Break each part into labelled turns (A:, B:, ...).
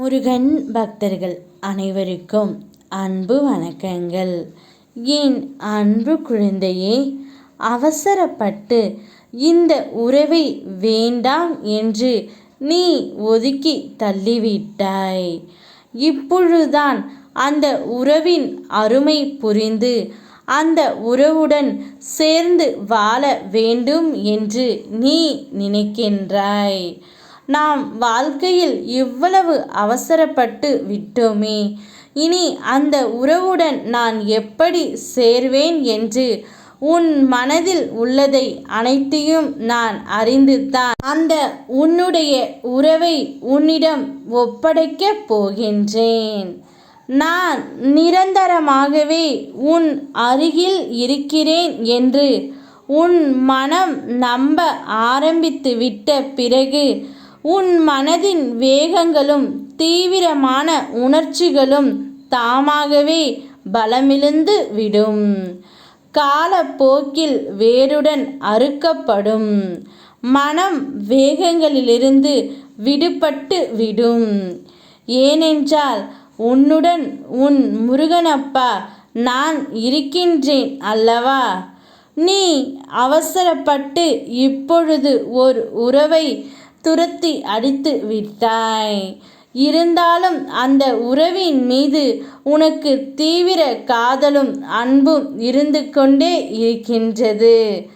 A: முருகன் பக்தர்கள் அனைவருக்கும் அன்பு வணக்கங்கள். என் அன்பு குழந்தையே அவசரப்பட்டு இந்த உறவை வேண்டாம் என்று நீ ஒதுக்கி தள்ளிவிட்டாய். இப்பொழுதுதான் அந்த உறவின் அருமை புரிந்து அந்த உறவுடன் சேர்ந்து வாழ வேண்டும் என்று நீ நினைக்கின்றாய். நாம் வாழ்க்கையில் இவ்வளவு அவசரப்பட்டு விட்டோமே. இனி அந்த உறவுடன் நான் எப்படி சேர்வேன் என்று உன் மனதில் உள்ளதை அனைத்தையும் நான் அறிந்துதான் அந்த உன்னுடைய உறவை உன்னிடம் ஒப்படைக்கப் போகின்றேன். நான் நிரந்தரமாகவே உன் அருகில் இருக்கிறேன் என்று உன் மனம் நம்ப ஆரம்பித்து விட்ட பிறகு உன் மனதின் வேகங்களும் தீவிரமான உணர்ச்சிகளும் தாமாகவே பலமிழந்து விடும். காலப்போக்கில் வேருடன் அறுக்கப்படும். மனம் வேகங்களிலிருந்து விடுபட்டு விடும். ஏனென்றால் உன்னுடன் உன் முருகனப்பா நான் இருக்கின்றேன் அல்லவா? நீ அவசரப்பட்டு இப்பொழுது ஒரு உறவை துரத்தி அடித்து விட்டாய். இருந்தாலும் அந்த உறவின் மீது உனக்கு தீவிர காதலும் அன்பும் இருந்து கொண்டே இருக்கின்றது.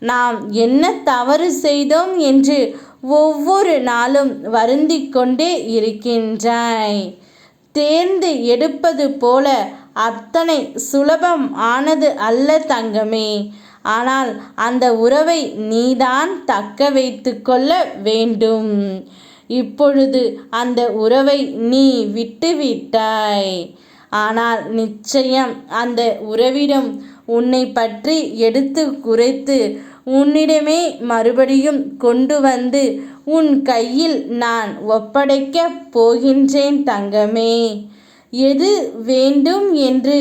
A: நாம் என்ன தவறு செய்தோம் என்று ஒவ்வொரு நாளும் வருந்தி கொண்டே இருக்கின்றாய். தேர்ந்து எடுப்பது போல அத்தனை சுலபம் ஆனது அல்ல தங்கமே. ஆனால் அந்த உறவை நீதான் தக்க வைத்து கொள்ள வேண்டும். இப்பொழுது அந்த உறவை நீ விட்டுவிட்டாய். ஆனால் நிச்சயம் அந்த உறவிடம் உன்னை பற்றி எடுத்து குறைத்து உன்னிடமே மறுபடியும் கொண்டு வந்து உன் கையில் நான் ஒப்படைக்கப் போகின்றேன் தங்கமே. எது வேண்டும் என்று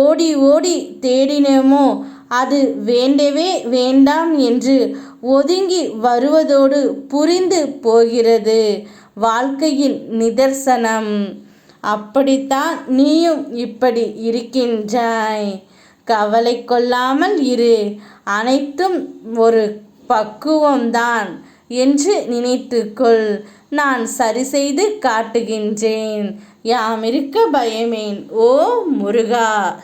A: ஓடி ஓடி தேடினோமோ அது வேண்டவே வேண்டாம் என்று ஒதுங்கி வருவதோடு புரிந்து போகிறது வாழ்க்கையின் நிதர்சனம். அப்படித்தான் நீயும் இப்படி இருக்கின்றாய். கவலை கொள்ளாமல் இரு. அனைத்தும் ஒரு பக்குவம்தான் என்று நினைத்துக்கொள். நான் சரி செய்து காட்டுகின்றேன். யாமிருக்க பயமேன் ஓ முருகா!